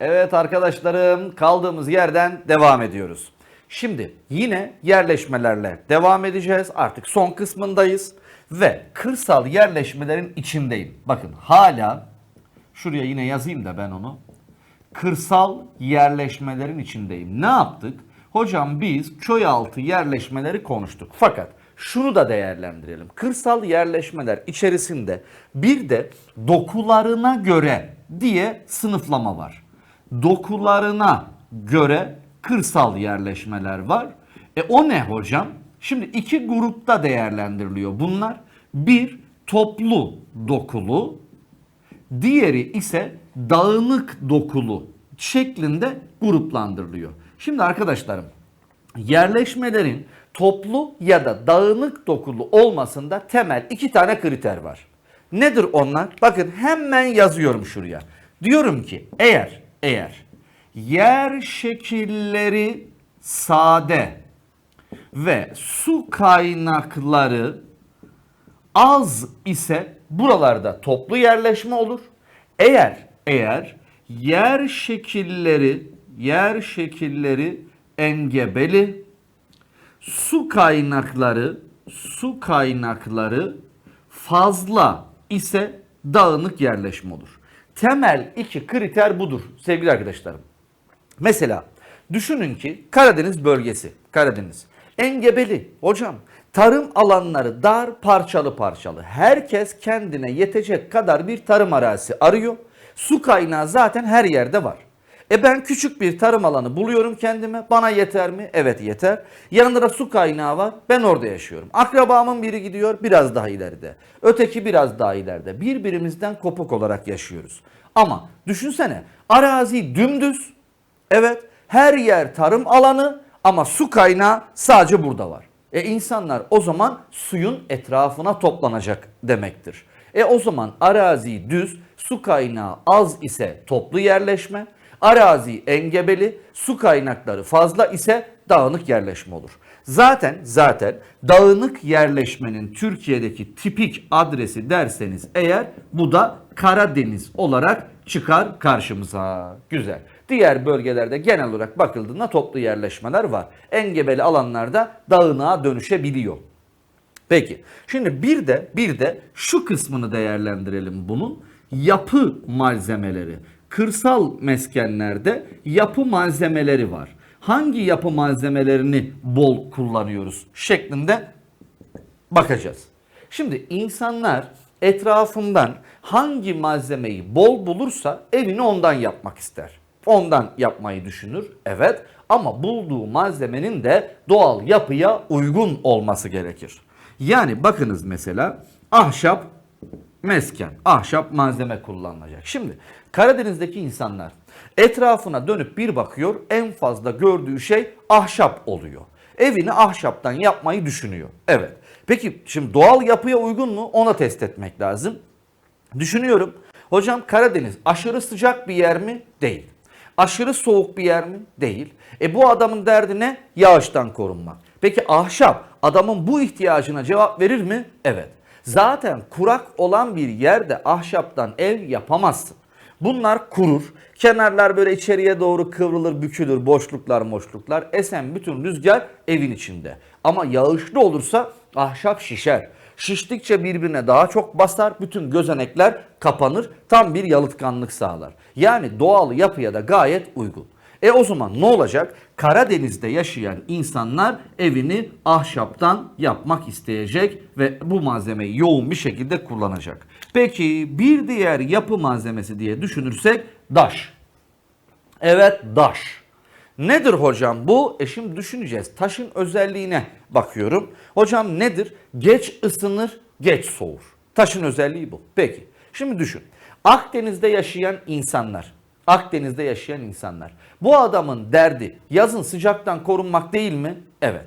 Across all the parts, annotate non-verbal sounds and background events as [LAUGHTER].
Evet arkadaşlarım kaldığımız yerden devam ediyoruz. Şimdi yine yerleşmelerle devam edeceğiz. Artık son kısmındayız ve kırsal yerleşmelerin içindeyim. Bakın hala şuraya yine yazayım da ben onu. Kırsal yerleşmelerin içindeyim. Ne yaptık? Hocam biz köy altı yerleşmeleri konuştuk. Fakat şunu da değerlendirelim. Kırsal yerleşmeler içerisinde bir de dokularına göre diye sınıflama var. Dokularına göre kırsal yerleşmeler var. E o ne hocam? Şimdi iki grupta değerlendiriliyor bunlar. Bir toplu dokulu, Diğeri ise dağınık dokulu şeklinde gruplandırılıyor. Şimdi arkadaşlarım yerleşmelerin toplu ya da dağınık dokulu olmasında temel iki tane kriter var. Nedir onlar? Bakın hemen yazıyorum şuraya. Diyorum ki eğer eğer yer şekilleri sade ve su kaynakları az ise buralarda toplu yerleşme olur. Eğer eğer yer şekilleri yer şekilleri engebeli su kaynakları su kaynakları fazla ise dağınık yerleşme olur. Temel iki kriter budur sevgili arkadaşlarım. Mesela düşünün ki Karadeniz bölgesi, Karadeniz engebeli hocam. Tarım alanları dar, parçalı parçalı. Herkes kendine yetecek kadar bir tarım arazisi arıyor. Su kaynağı zaten her yerde var. E ben küçük bir tarım alanı buluyorum kendime. Bana yeter mi? Evet yeter. Yanında da su kaynağı var. Ben orada yaşıyorum. Akrabamın biri gidiyor biraz daha ileride. Öteki biraz daha ileride. Birbirimizden kopuk olarak yaşıyoruz. Ama düşünsene arazi dümdüz. Evet her yer tarım alanı ama su kaynağı sadece burada var. E insanlar o zaman suyun etrafına toplanacak demektir. E o zaman arazi düz, su kaynağı az ise toplu yerleşme, arazi engebeli, su kaynakları fazla ise dağınık yerleşme olur. Zaten zaten dağınık yerleşmenin Türkiye'deki tipik adresi derseniz eğer bu da Karadeniz olarak çıkar karşımıza. Güzel. Diğer bölgelerde genel olarak bakıldığında toplu yerleşmeler var. Engebeli alanlarda dağınığa dönüşebiliyor. Peki. Şimdi bir de bir de şu kısmını değerlendirelim bunun. Yapı malzemeleri. Kırsal meskenlerde yapı malzemeleri var. Hangi yapı malzemelerini bol kullanıyoruz şeklinde bakacağız. Şimdi insanlar etrafından hangi malzemeyi bol bulursa evini ondan yapmak ister. Ondan yapmayı düşünür. Evet ama bulduğu malzemenin de doğal yapıya uygun olması gerekir. Yani bakınız mesela ahşap mesken, ahşap malzeme kullanılacak. Şimdi Karadeniz'deki insanlar etrafına dönüp bir bakıyor en fazla gördüğü şey ahşap oluyor. Evini ahşaptan yapmayı düşünüyor. Evet. Peki şimdi doğal yapıya uygun mu? Ona test etmek lazım. Düşünüyorum. Hocam Karadeniz aşırı sıcak bir yer mi? Değil. Aşırı soğuk bir yer mi? Değil. E bu adamın derdi ne? Yağıştan korunmak. Peki ahşap adamın bu ihtiyacına cevap verir mi? Evet. Zaten kurak olan bir yerde ahşaptan ev yapamazsın. Bunlar kurur. Kenarlar böyle içeriye doğru kıvrılır, bükülür, boşluklar, boşluklar. Esen bütün rüzgar evin içinde. Ama yağışlı olursa ahşap şişer. Şiştikçe birbirine daha çok basar, bütün gözenekler kapanır, tam bir yalıtkanlık sağlar. Yani doğal yapıya da gayet uygun. E o zaman ne olacak? Karadeniz'de yaşayan insanlar evini ahşaptan yapmak isteyecek ve bu malzemeyi yoğun bir şekilde kullanacak. Peki bir diğer yapı malzemesi diye düşünürsek daş. Evet daş. Nedir hocam bu? E şimdi düşüneceğiz. Taşın özelliğine bakıyorum. Hocam nedir? Geç ısınır, geç soğur. Taşın özelliği bu. Peki. Şimdi düşün. Akdeniz'de yaşayan insanlar. Akdeniz'de yaşayan insanlar. Bu adamın derdi yazın sıcaktan korunmak değil mi? Evet.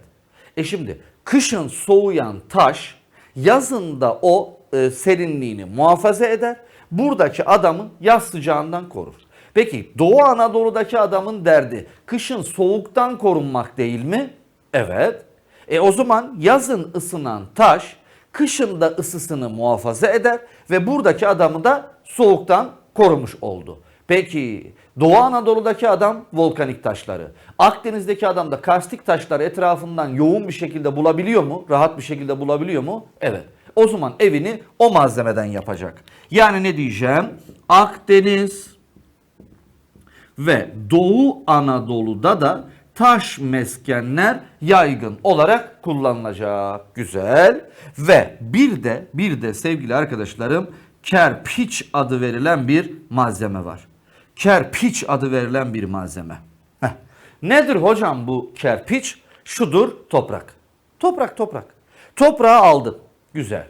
E şimdi kışın soğuyan taş yazın da o e, serinliğini muhafaza eder. Buradaki adamın yaz sıcağından korur. Peki Doğu Anadolu'daki adamın derdi kışın soğuktan korunmak değil mi? Evet. E o zaman yazın ısınan taş kışın da ısısını muhafaza eder ve buradaki adamı da soğuktan korumuş oldu. Peki Doğu Anadolu'daki adam volkanik taşları. Akdeniz'deki adam da karstik taşları etrafından yoğun bir şekilde bulabiliyor mu? Rahat bir şekilde bulabiliyor mu? Evet. O zaman evini o malzemeden yapacak. Yani ne diyeceğim? Akdeniz ve Doğu Anadolu'da da taş meskenler yaygın olarak kullanılacak. Güzel. Ve bir de bir de sevgili arkadaşlarım kerpiç adı verilen bir malzeme var. Kerpiç adı verilen bir malzeme. Heh. Nedir hocam bu kerpiç? Şudur toprak. Toprak toprak. Toprağı aldın. Güzel.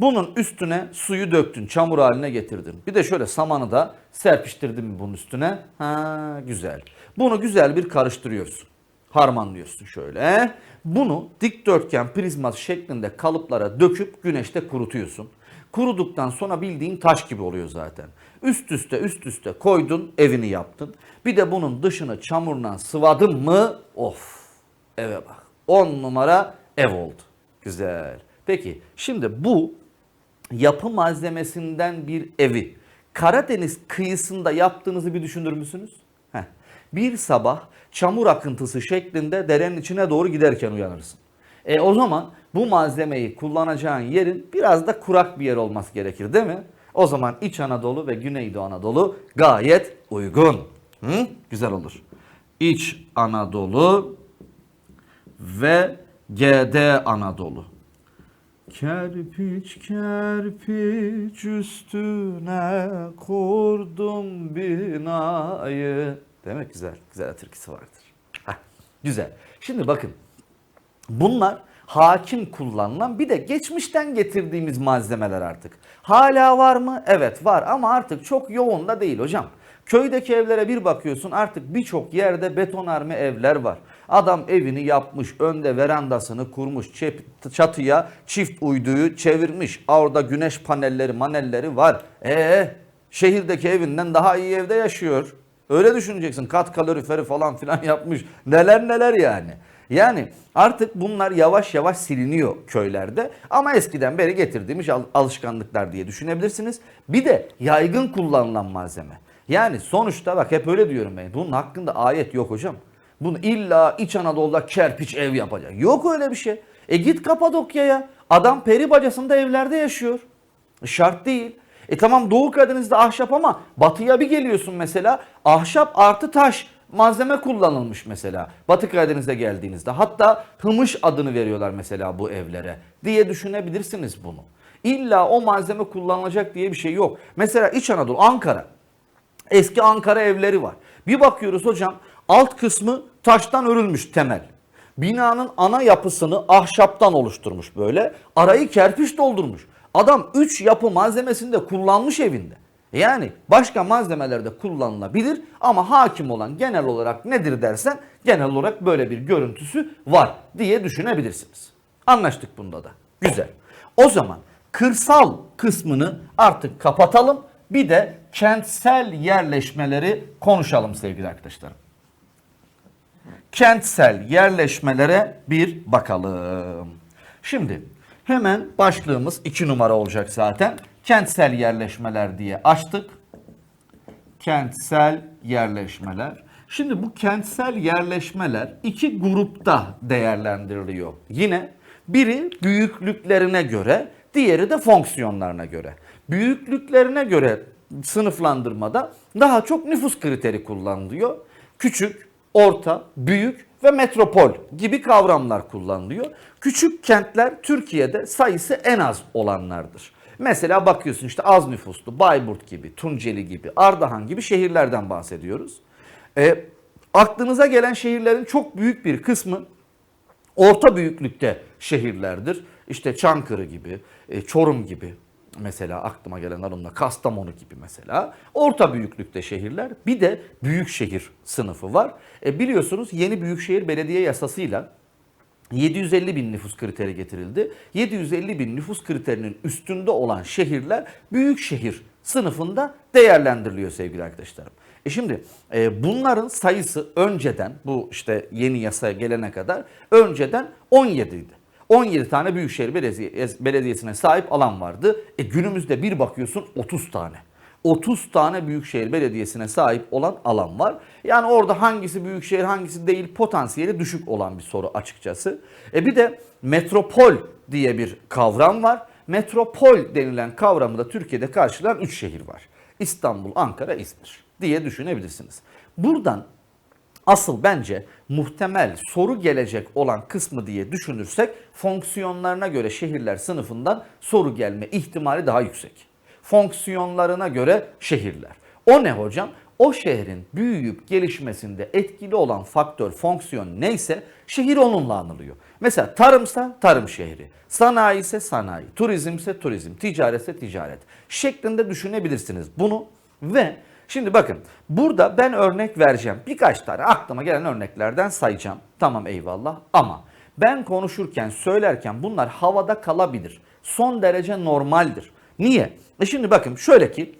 Bunun üstüne suyu döktün, çamur haline getirdin. Bir de şöyle samanı da serpiştirdin bunun üstüne? Ha güzel. Bunu güzel bir karıştırıyorsun. Harmanlıyorsun şöyle. Bunu dikdörtgen prizma şeklinde kalıplara döküp güneşte kurutuyorsun. Kuruduktan sonra bildiğin taş gibi oluyor zaten. Üst üste üst üste koydun evini yaptın. Bir de bunun dışını çamurla sıvadın mı of eve bak. 10 numara ev oldu. Güzel. Peki şimdi bu yapı malzemesinden bir evi Karadeniz kıyısında yaptığınızı bir düşünür müsünüz? Heh. Bir sabah çamur akıntısı şeklinde derenin içine doğru giderken uyanırsın. E o zaman bu malzemeyi kullanacağın yerin biraz da kurak bir yer olması gerekir değil mi? O zaman İç Anadolu ve Güneydoğu Anadolu gayet uygun. Hı? Güzel olur. İç Anadolu ve GD Anadolu. Kerpiç kerpiç üstüne kurdum binayı. Demek güzel, güzel türküsü vardır. Heh, güzel. Şimdi bakın bunlar hakim kullanılan bir de geçmişten getirdiğimiz malzemeler artık. Hala var mı? Evet var ama artık çok yoğun da değil hocam. Köydeki evlere bir bakıyorsun artık birçok yerde betonarme evler var. Adam evini yapmış, önde verandasını kurmuş, çatıya çift uyduyu çevirmiş. Orada güneş panelleri, manelleri var. Ee, şehirdeki evinden daha iyi evde yaşıyor. Öyle düşüneceksin. Kat kaloriferi falan filan yapmış. Neler neler yani. Yani artık bunlar yavaş yavaş siliniyor köylerde ama eskiden beri getirdiğimiz al- alışkanlıklar diye düşünebilirsiniz. Bir de yaygın kullanılan malzeme. Yani sonuçta bak hep öyle diyorum ben. Bunun hakkında ayet yok hocam. Bunu illa İç Anadolu'da kerpiç ev yapacak. Yok öyle bir şey. E git Kapadokya'ya. Adam peri bacasında evlerde yaşıyor. Şart değil. E tamam Doğu Karadeniz'de ahşap ama batıya bir geliyorsun mesela ahşap artı taş malzeme kullanılmış mesela. Batı Karadeniz'e geldiğinizde hatta hımış adını veriyorlar mesela bu evlere diye düşünebilirsiniz bunu. İlla o malzeme kullanılacak diye bir şey yok. Mesela İç Anadolu, Ankara. Eski Ankara evleri var. Bir bakıyoruz hocam alt kısmı taştan örülmüş temel. Binanın ana yapısını ahşaptan oluşturmuş böyle. Arayı kerpiç doldurmuş. Adam 3 yapı malzemesini de kullanmış evinde. Yani başka malzemelerde kullanılabilir ama hakim olan genel olarak nedir dersen genel olarak böyle bir görüntüsü var diye düşünebilirsiniz. Anlaştık bunda da. Güzel. O zaman kırsal kısmını artık kapatalım. Bir de kentsel yerleşmeleri konuşalım sevgili arkadaşlarım. Kentsel yerleşmelere bir bakalım. Şimdi hemen başlığımız 2 numara olacak zaten. Kentsel yerleşmeler diye açtık. Kentsel yerleşmeler. Şimdi bu kentsel yerleşmeler iki grupta değerlendiriliyor. Yine biri büyüklüklerine göre, diğeri de fonksiyonlarına göre. Büyüklüklerine göre sınıflandırmada daha çok nüfus kriteri kullanılıyor. Küçük, orta, büyük ve metropol gibi kavramlar kullanılıyor. Küçük kentler Türkiye'de sayısı en az olanlardır. Mesela bakıyorsun işte az nüfuslu Bayburt gibi, Tunceli gibi, Ardahan gibi şehirlerden bahsediyoruz. E, aklınıza gelen şehirlerin çok büyük bir kısmı orta büyüklükte şehirlerdir. İşte Çankırı gibi, e, Çorum gibi mesela aklıma gelen onunla Kastamonu gibi mesela. Orta büyüklükte şehirler. Bir de büyük şehir sınıfı var. E, biliyorsunuz yeni Büyükşehir Belediye Yasası'yla 750 bin nüfus kriteri getirildi. 750 bin nüfus kriterinin üstünde olan şehirler büyük şehir sınıfında değerlendiriliyor sevgili arkadaşlarım. E şimdi e, bunların sayısı önceden bu işte yeni yasaya gelene kadar önceden 17 idi. 17 tane büyükşehir belediye, belediyesine sahip alan vardı. E günümüzde bir bakıyorsun 30 tane. 30 tane büyükşehir belediyesine sahip olan alan var. Yani orada hangisi büyükşehir hangisi değil potansiyeli düşük olan bir soru açıkçası. E bir de metropol diye bir kavram var. Metropol denilen kavramı da Türkiye'de karşılayan 3 şehir var. İstanbul, Ankara, İzmir diye düşünebilirsiniz. Buradan Asıl bence muhtemel soru gelecek olan kısmı diye düşünürsek fonksiyonlarına göre şehirler sınıfından soru gelme ihtimali daha yüksek. Fonksiyonlarına göre şehirler. O ne hocam? O şehrin büyüyüp gelişmesinde etkili olan faktör, fonksiyon neyse şehir onunla anılıyor. Mesela tarımsa tarım şehri, sanayi ise sanayi, turizm ise turizm, ticaretse ticaret şeklinde düşünebilirsiniz bunu ve Şimdi bakın burada ben örnek vereceğim. Birkaç tane aklıma gelen örneklerden sayacağım. Tamam eyvallah ama ben konuşurken söylerken bunlar havada kalabilir. Son derece normaldir. Niye? E şimdi bakın şöyle ki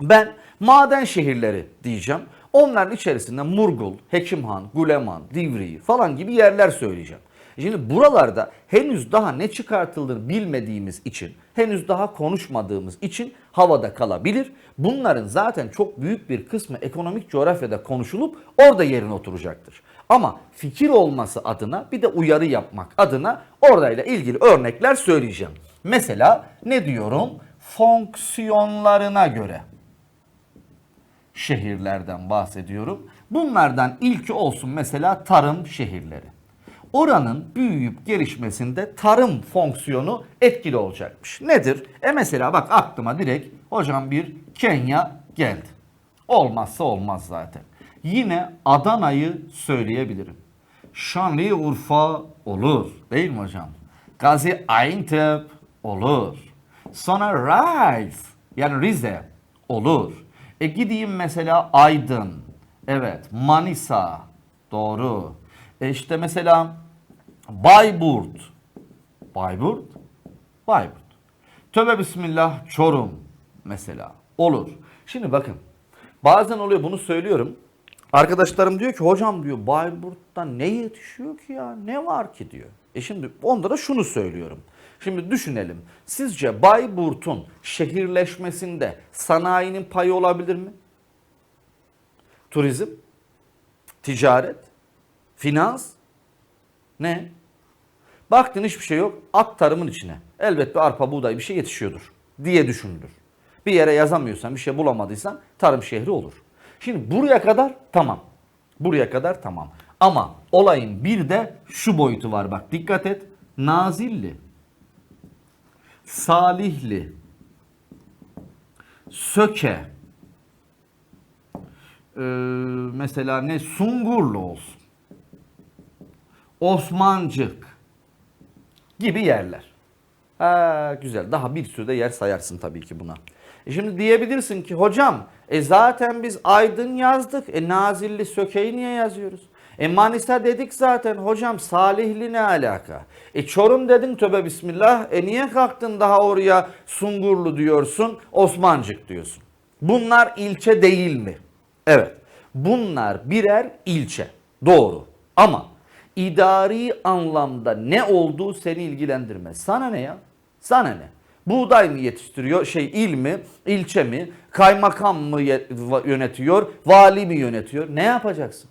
ben maden şehirleri diyeceğim. Onların içerisinde Murgul, Hekimhan, Guleman, Divriği falan gibi yerler söyleyeceğim. Şimdi buralarda henüz daha ne çıkartıldığını bilmediğimiz için, henüz daha konuşmadığımız için havada kalabilir. Bunların zaten çok büyük bir kısmı ekonomik coğrafyada konuşulup orada yerine oturacaktır. Ama fikir olması adına bir de uyarı yapmak adına oradayla ilgili örnekler söyleyeceğim. Mesela ne diyorum? Fonksiyonlarına göre şehirlerden bahsediyorum. Bunlardan ilki olsun mesela tarım şehirleri oranın büyüyüp gelişmesinde tarım fonksiyonu etkili olacakmış. Nedir? E mesela bak aklıma direkt hocam bir Kenya geldi. Olmazsa olmaz zaten. Yine Adana'yı söyleyebilirim. Şanlıurfa olur değil mi hocam? Gaziantep olur. Sonra Rize yani Rize olur. E gideyim mesela Aydın. Evet Manisa doğru. E işte mesela Bayburt. Bayburt? Bayburt. Tövbe bismillah Çorum mesela. Olur. Şimdi bakın. Bazen oluyor bunu söylüyorum. Arkadaşlarım diyor ki hocam diyor Bayburt'ta ne yetişiyor ki ya? Ne var ki diyor. E şimdi onlara şunu söylüyorum. Şimdi düşünelim. Sizce Bayburt'un şehirleşmesinde sanayinin payı olabilir mi? Turizm, ticaret, finans, ne? Baktın hiçbir şey yok. At tarımın içine. Elbet bir arpa, buğday bir şey yetişiyordur diye düşünülür. Bir yere yazamıyorsan, bir şey bulamadıysan tarım şehri olur. Şimdi buraya kadar tamam. Buraya kadar tamam. Ama olayın bir de şu boyutu var bak dikkat et. Nazilli, Salihli, Söke, ee, mesela ne Sungurlu olsun. Osmancık gibi yerler. Ha, güzel. Daha bir sürü de yer sayarsın tabii ki buna. E şimdi diyebilirsin ki hocam e zaten biz Aydın yazdık. E Nazilli Söke'yi niye yazıyoruz? E Manisa dedik zaten hocam Salihli ne alaka? E Çorum dedin töbe bismillah. E niye kalktın daha oraya Sungurlu diyorsun Osmancık diyorsun? Bunlar ilçe değil mi? Evet. Bunlar birer ilçe. Doğru. Ama idari anlamda ne olduğu seni ilgilendirmez. Sana ne ya? Sana ne? Buğday mı yetiştiriyor? Şey il mi? ilçe mi? Kaymakam mı yönetiyor? Vali mi yönetiyor? Ne yapacaksın?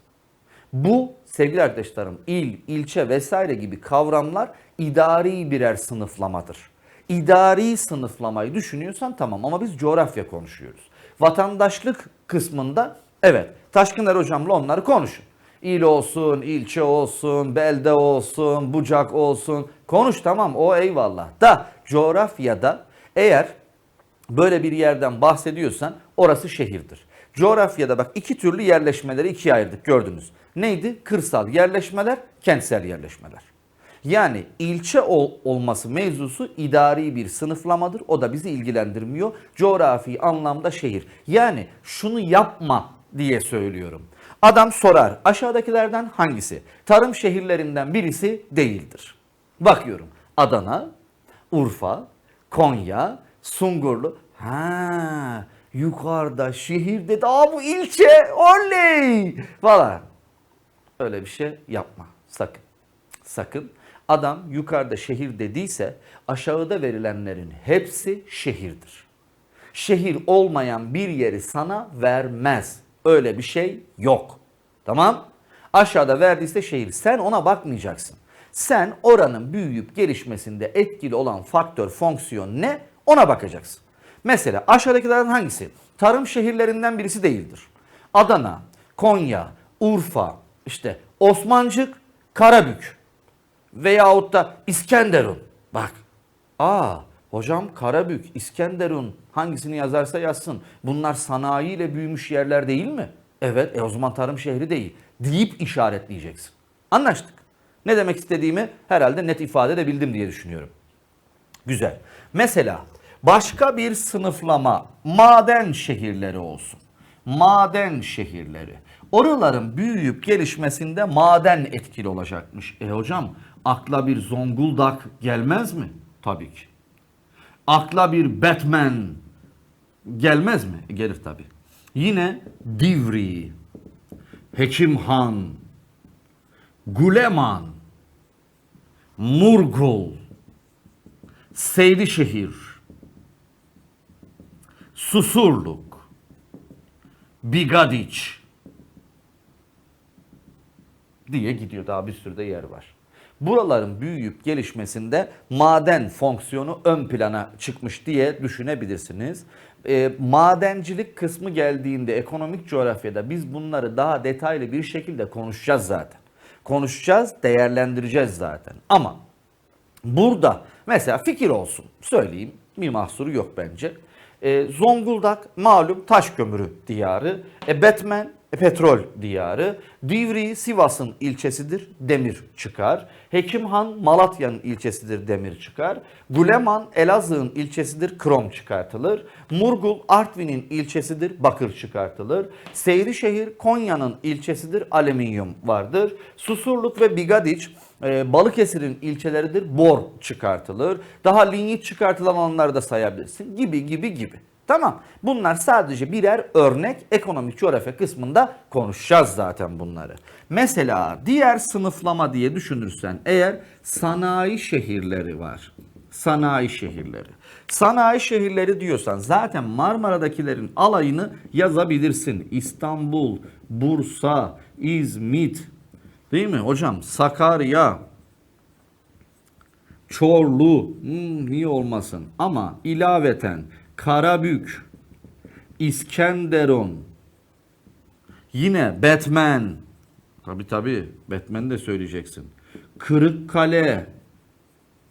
Bu sevgili arkadaşlarım il, ilçe vesaire gibi kavramlar idari birer sınıflamadır. İdari sınıflamayı düşünüyorsan tamam ama biz coğrafya konuşuyoruz. Vatandaşlık kısmında evet Taşkınlar hocamla onları konuşun il olsun, ilçe olsun, belde olsun, bucak olsun. Konuş tamam o eyvallah. Da coğrafyada eğer böyle bir yerden bahsediyorsan orası şehirdir. Coğrafyada bak iki türlü yerleşmeleri ikiye ayırdık gördünüz. Neydi? Kırsal yerleşmeler, kentsel yerleşmeler. Yani ilçe ol, olması mevzusu idari bir sınıflamadır. O da bizi ilgilendirmiyor. Coğrafi anlamda şehir. Yani şunu yapma diye söylüyorum. Adam sorar aşağıdakilerden hangisi? Tarım şehirlerinden birisi değildir. Bakıyorum Adana, Urfa, Konya, Sungurlu. Ha yukarıda şehir dedi. Aa bu ilçe oley falan. Öyle bir şey yapma sakın. Sakın. Adam yukarıda şehir dediyse aşağıda verilenlerin hepsi şehirdir. şehir olmayan bir yeri sana vermez. Öyle bir şey yok. Tamam? Aşağıda verdiyse şehir. Sen ona bakmayacaksın. Sen oranın büyüyüp gelişmesinde etkili olan faktör, fonksiyon ne? Ona bakacaksın. Mesela aşağıdakilerden hangisi? Tarım şehirlerinden birisi değildir. Adana, Konya, Urfa, işte Osmancık, Karabük veyahut da İskenderun. Bak. Aa hocam Karabük, İskenderun hangisini yazarsa yazsın. Bunlar sanayiyle büyümüş yerler değil mi? Evet e o zaman tarım şehri değil. Deyip işaretleyeceksin. Anlaştık. Ne demek istediğimi herhalde net ifade edebildim diye düşünüyorum. Güzel. Mesela başka bir sınıflama maden şehirleri olsun. Maden şehirleri. Oraların büyüyüp gelişmesinde maden etkili olacakmış. E hocam akla bir Zonguldak gelmez mi? Tabii ki. Akla bir Batman gelmez mi? E, gelir tabii. Yine Divri, Hekimhan, Guleman, Murgul, Seydişehir, Susurluk, Bigadiç diye gidiyor. Daha bir sürü de yer var. Buraların büyüyüp gelişmesinde maden fonksiyonu ön plana çıkmış diye düşünebilirsiniz. E, madencilik kısmı geldiğinde ekonomik coğrafyada biz bunları daha detaylı bir şekilde konuşacağız zaten. Konuşacağız, değerlendireceğiz zaten. Ama Burada mesela fikir olsun söyleyeyim bir mahsuru yok bence. E, Zonguldak malum taş kömürü diyarı. E, Batman petrol diyarı. Divri Sivas'ın ilçesidir demir çıkar. Hekimhan Malatya'nın ilçesidir demir çıkar. Guleman Elazığ'ın ilçesidir krom çıkartılır. Murgul Artvin'in ilçesidir bakır çıkartılır. Seyrişehir Konya'nın ilçesidir alüminyum vardır. Susurluk ve Bigadiç e, Balıkesir'in ilçeleridir bor çıkartılır. Daha linyit çıkartılan alanları da sayabilirsin gibi gibi gibi. Tamam. Bunlar sadece birer örnek ekonomik coğrafya kısmında konuşacağız zaten bunları. Mesela diğer sınıflama diye düşünürsen eğer sanayi şehirleri var. Sanayi şehirleri. Sanayi şehirleri diyorsan zaten Marmara'dakilerin alayını yazabilirsin. İstanbul, Bursa, İzmit, Değil mi hocam? Sakarya, Çorlu, hmm, niye olmasın? Ama ilaveten Karabük, İskenderun, yine Batman, tabi tabi Batman de söyleyeceksin. Kırıkkale,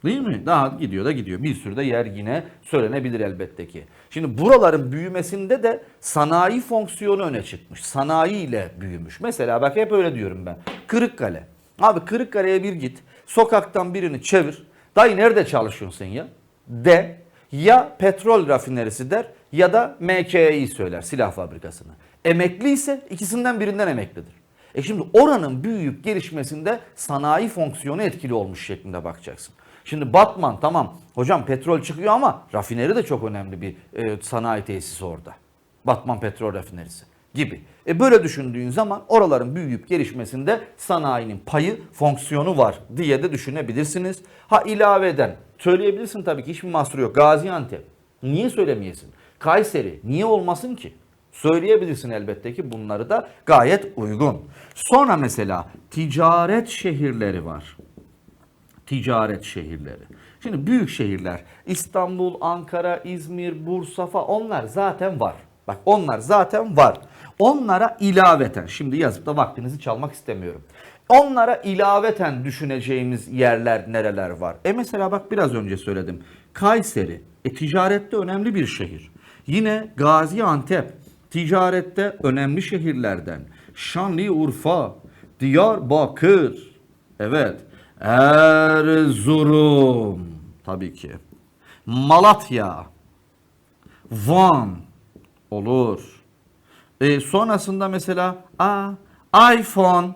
Değil mi? Daha gidiyor da gidiyor. Bir sürü de yer yine söylenebilir elbette ki. Şimdi buraların büyümesinde de sanayi fonksiyonu öne çıkmış. Sanayi ile büyümüş. Mesela bak hep öyle diyorum ben. Kırıkkale. Abi Kırıkkale'ye bir git. Sokaktan birini çevir. Dayı nerede çalışıyorsun sen ya? De. Ya petrol rafinerisi der ya da MKE'yi söyler silah fabrikasını. Emekli ise ikisinden birinden emeklidir. E şimdi oranın büyüyüp gelişmesinde sanayi fonksiyonu etkili olmuş şeklinde bakacaksın. Şimdi Batman tamam hocam petrol çıkıyor ama rafineri de çok önemli bir e, sanayi tesisi orada. Batman petrol rafinerisi gibi. E böyle düşündüğün zaman oraların büyüyüp gelişmesinde sanayinin payı, fonksiyonu var diye de düşünebilirsiniz. Ha ilaveden söyleyebilirsin tabii ki hiçbir mahsur yok. Gaziantep. Niye söylemeyesin? Kayseri. Niye olmasın ki? Söyleyebilirsin elbette ki bunları da gayet uygun. Sonra mesela ticaret şehirleri var ticaret şehirleri. Şimdi büyük şehirler İstanbul, Ankara, İzmir, Bursa falan onlar zaten var. Bak onlar zaten var. Onlara ilaveten şimdi yazıp da vaktinizi çalmak istemiyorum. Onlara ilaveten düşüneceğimiz yerler nereler var? E mesela bak biraz önce söyledim. Kayseri e, ticarette önemli bir şehir. Yine Gaziantep ticarette önemli şehirlerden. Şanlıurfa, Diyarbakır. Evet. Erzurum tabii ki. Malatya, Van olur. E, sonrasında mesela a iPhone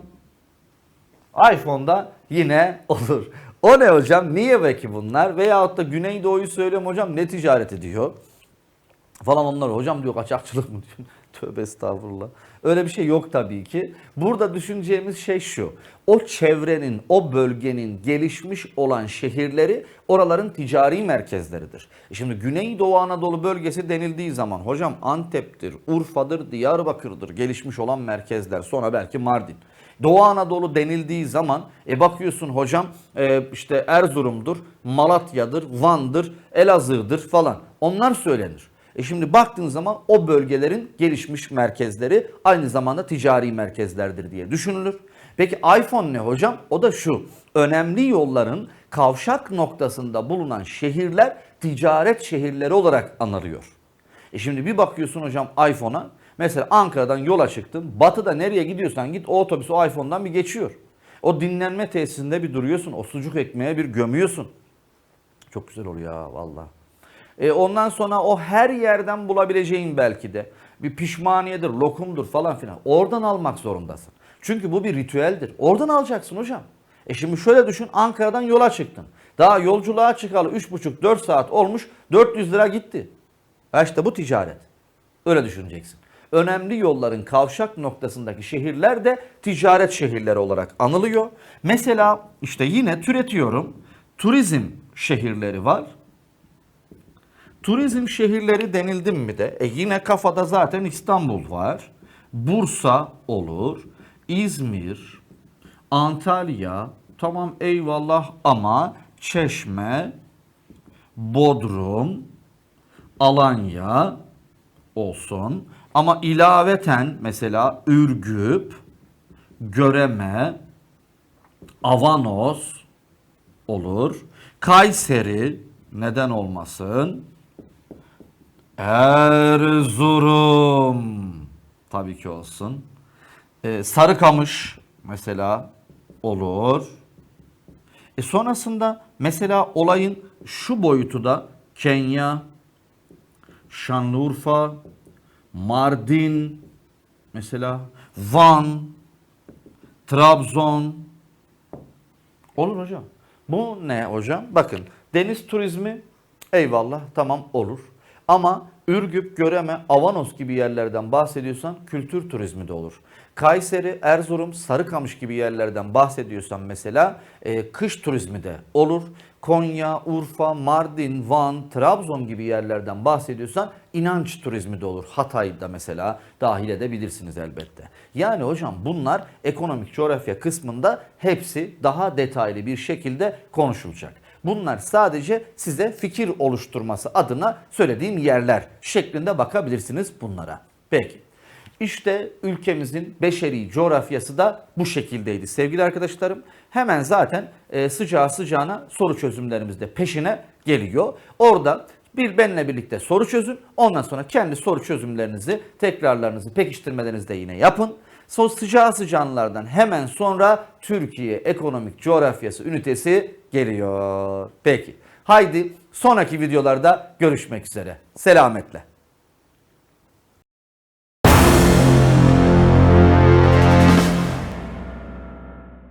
iPhone'da yine [LAUGHS] olur. O ne hocam? Niye belki bunlar? Veyahut da Güneydoğu'yu söylüyorum hocam ne ticareti diyor. Falan onlar hocam diyor kaçakçılık mı? Tövbe estağfurullah. Öyle bir şey yok tabii ki. Burada düşüneceğimiz şey şu. O çevrenin, o bölgenin gelişmiş olan şehirleri oraların ticari merkezleridir. E Şimdi Güneydoğu Anadolu bölgesi denildiği zaman hocam Antep'tir, Urfa'dır, Diyarbakır'dır gelişmiş olan merkezler. Sonra belki Mardin. Doğu Anadolu denildiği zaman e bakıyorsun hocam e, işte Erzurum'dur, Malatya'dır, Van'dır, Elazığ'dır falan. Onlar söylenir. E şimdi baktığın zaman o bölgelerin gelişmiş merkezleri aynı zamanda ticari merkezlerdir diye düşünülür. Peki iPhone ne hocam? O da şu. Önemli yolların kavşak noktasında bulunan şehirler ticaret şehirleri olarak anılıyor. E şimdi bir bakıyorsun hocam iPhone'a. Mesela Ankara'dan yola çıktın. Batıda nereye gidiyorsan git o otobüs o iPhone'dan bir geçiyor. O dinlenme tesisinde bir duruyorsun. O sucuk ekmeğe bir gömüyorsun. Çok güzel oluyor ya valla. E ondan sonra o her yerden bulabileceğin belki de bir pişmaniyedir, lokumdur falan filan. Oradan almak zorundasın. Çünkü bu bir ritüeldir. Oradan alacaksın hocam. E şimdi şöyle düşün Ankara'dan yola çıktın. Daha yolculuğa çıkalı 3,5-4 saat olmuş 400 lira gitti. Ha işte bu ticaret. Öyle düşüneceksin. Önemli yolların kavşak noktasındaki şehirler de ticaret şehirleri olarak anılıyor. Mesela işte yine türetiyorum. Turizm şehirleri var. Turizm şehirleri denildim mi de e yine kafada zaten İstanbul var. Bursa olur. İzmir, Antalya, tamam eyvallah ama Çeşme, Bodrum, Alanya olsun. Ama ilaveten mesela Ürgüp, Göreme, Avanos olur. Kayseri neden olmasın? Erzurum tabii ki olsun. Ee, Sarıkamış mesela olur. E sonrasında mesela olayın şu boyutu da Kenya, Şanlıurfa, Mardin, mesela Van, Trabzon. Olur hocam. Bu ne hocam? Bakın deniz turizmi eyvallah tamam olur. Ama Ürgüp, Göreme, Avanos gibi yerlerden bahsediyorsan kültür turizmi de olur. Kayseri, Erzurum, Sarıkamış gibi yerlerden bahsediyorsan mesela e, kış turizmi de olur. Konya, Urfa, Mardin, Van, Trabzon gibi yerlerden bahsediyorsan inanç turizmi de olur. Hatay'da mesela dahil edebilirsiniz elbette. Yani hocam bunlar ekonomik coğrafya kısmında hepsi daha detaylı bir şekilde konuşulacak. Bunlar sadece size fikir oluşturması adına söylediğim yerler şeklinde bakabilirsiniz bunlara. Peki. İşte ülkemizin beşeri coğrafyası da bu şekildeydi sevgili arkadaşlarım. Hemen zaten e, sıcağı sıcağına soru çözümlerimiz de peşine geliyor. Orada bir benle birlikte soru çözün. Ondan sonra kendi soru çözümlerinizi, tekrarlarınızı, pekiştirmelerinizi de yine yapın. Son sıcağı sıcağınlardan hemen sonra Türkiye Ekonomik Coğrafyası ünitesi geliyor. Peki. Haydi sonraki videolarda görüşmek üzere. Selametle.